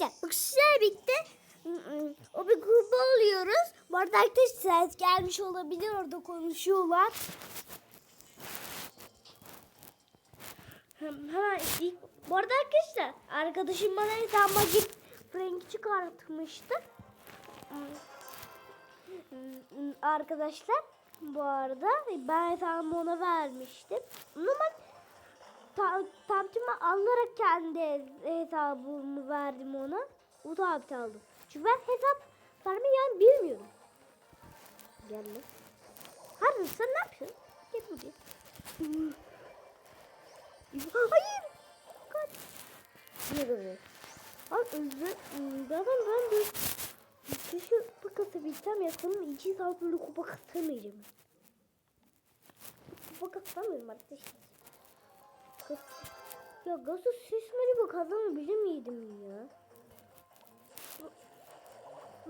arkadaşlar bu kişiler bitti. O bir gruba oluyoruz. Bu arada ses gelmiş olabilir orada konuşuyorlar. Hem- Hemen ilk, bu arada arkadaşlar arkadaşım bana hesabıma git Frank çıkartmıştı. Arkadaşlar bu arada ben hesabımı ona vermiştim. Ama ta, tantimi alarak kendi hesabımı verdim ona. O da abi aldım. Çünkü ben hesap vermeyi yani bilmiyorum. Gel lan. Sen ne yapıyorsun? Gel buraya. Hayır. Kaç. Ne böyle? Abi özür Zaten ben de Keşke kupa kasabilsem ya sanırım iki saat böyle kupa kasamayacağım. Kupa kasamıyorum arkadaşlar. Kas ya gazı sesmeli bak kazanabilir miydim ya?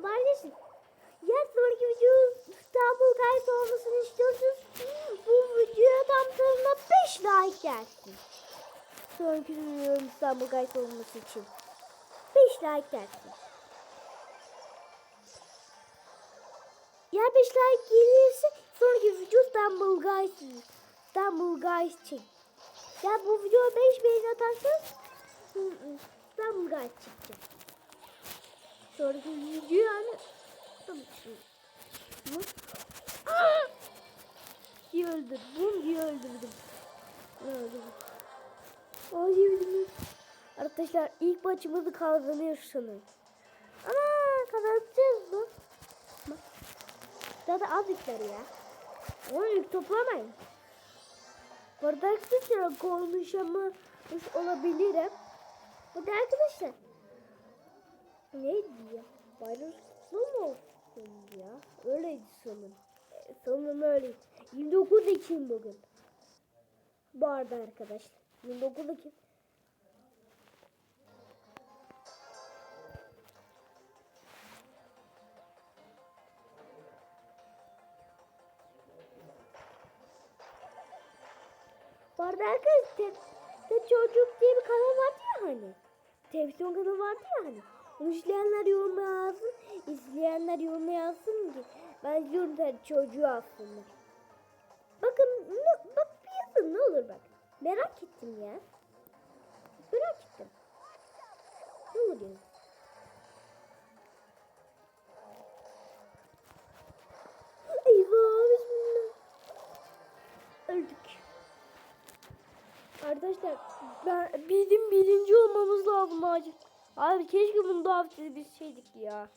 Kardeşim ya sonraki video İstanbul Guys olmasını istiyorsanız bu videoya tam tamına 5 like gelsin. Sonraki videonun İstanbul Guys olması için 5 like gelsin. Ya 5 like gelirse sonraki video İstanbul Guys İstanbul Guys için. Ya bu videoya 5 beğeni atarsanız hı, İstanbul Guys çıkacak. Sonraki video yani Tamam. Hı? Aa! Diye öldürdüm. Bum diye öldürdüm. Öldürdüm. Ay yemin Arkadaşlar ilk maçımızı kazanıyoruz sanırım. Ana kazanacağız mı? Zaten az yükler ya. Onu yük toplamayın. Bu arada arkadaşlar konuşamış olabilirim. Bu da arkadaşlar. Neydi ya? Bayram kutlu mu olsun ya? Öyleydi sanırım. E, sanırım öyleydi. 29 Ekim bugün. Bu arada arkadaşlar. 29 Ekim. Arada arkadaşlar te, te çocuk diye bir kanal vardı ya hani. Televizyon kanalı vardı ya hani. Onu izleyenler yoruma yazsın. izleyenler yoruma yazsın ki. Ben izliyorum tabii çocuğu aslında. Bakın ne, bak bir yazın ne olur bak. Merak ettim ya. Merak ettim. Ne olur yani? Arkadaşlar ben bizim birinci olmamız lazım acil. Abi keşke bunu daha hafif biz şeydik ya.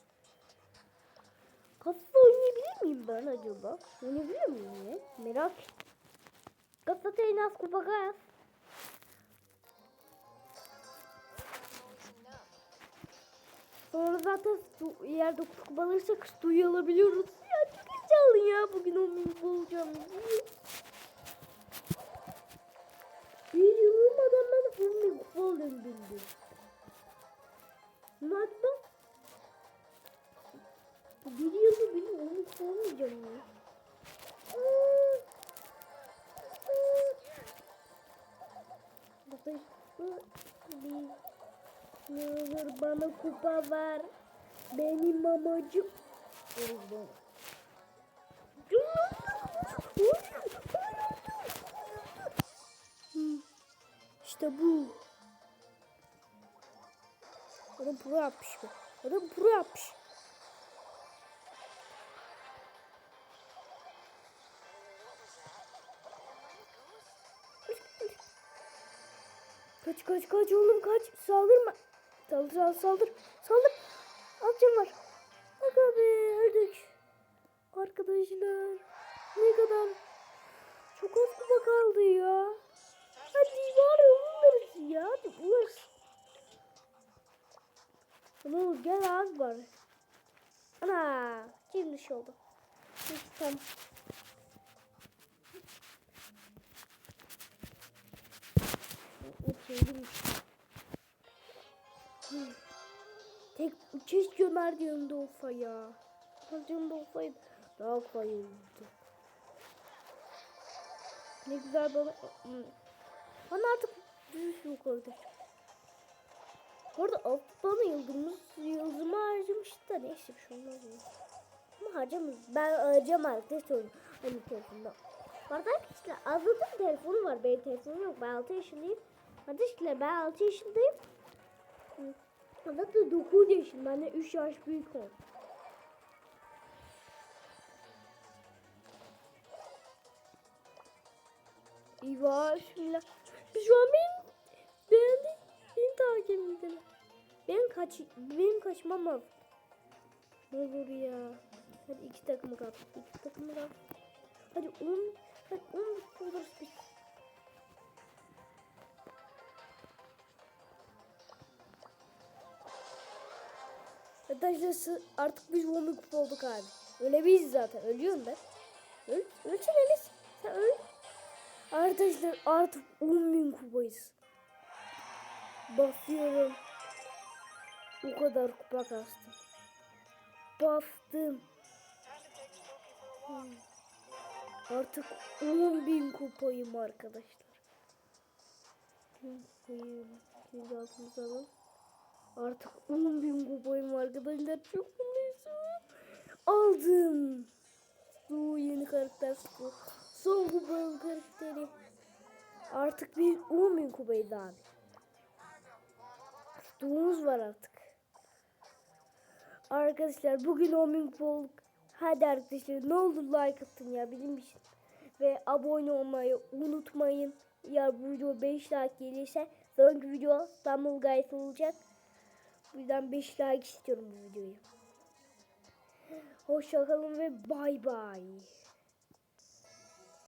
Kasa oynayabilir miyim ben acaba? Oynayabilir miyim ya? Merak tenas kupa gaz. Sonra zaten eğer 9 kupa alırsak suyu alabiliyoruz. Ya çok heyecanlı ya bugün 10 bin bulacağım. Kupa alıyorum bildim. Madde bir yılda benim onu sormayacağım ya. Bir ne olur bana kupa ver. Benim amacım. İşte pro yapmış bu. Adam pro yapmış. Kaç kaç kaç oğlum kaç. Saldırma. Saldır saldır saldır. Saldır. Alacağım var. Aga be öldük. Arkadaşlar. Ne kadar. Çok az kaldı ya. Hadi var ya buluruz ya. Hadi buluruz. Olur gel az var. Ana. Dışı oldu. Neyse tamam. Tek keşke Ömer yanında olsa ya. Ömer yanında olsaydı daha kolay olurdu. Ne güzel bana... Bana artık düz yok oldu. Altı bana yıldızımız yıldızımı harcamıştı da neyse bir şey olmaz ya. Ama harcamış. Ben harcam arkadaşlar hani telefonda. Arkadaşlar Azat'ın telefonu var. Benim telefonum yok. Ben 6 yaşındayım. Arkadaşlar ben 6 yaşındayım. Azat da 9 yaşında. Benden 3 yaş büyük o. Eyvah bismillah. Şu an benim. Beni takip edelim. Ben kaç benim kaçmam lazım. Ne olur ya. Hadi iki takım kaldı. İki takım kaldı. Hadi on. Hadi on biz. Arkadaşlar artık biz Woman Kupa olduk abi. Öyle biz zaten. Ölüyorum ben. Öl, ölsün Enes. Sen öl. Arkadaşlar artık 10.000 kupayız. Basıyorum. O kadar kupa kastım. Bastım. Hmm. Artık 10.000 kupayım arkadaşlar. Şimdi altımıza alalım. Artık 10.000 kupayım arkadaşlar. Çok mutluyum. Aldım. Su yeni karakter su. Son kupanın karakteri. Artık bir 10.000 kupayız abi. Tutumuz var artık. Arkadaşlar bugün 10.000 kupa olduk. Hadi arkadaşlar ne olur like atın ya bizim için. Ve abone olmayı unutmayın. Ya bu video 5 like gelirse sonraki video İstanbul Guys olacak. Bu yüzden 5 like istiyorum bu videoyu. Hoşçakalın ve bay bay.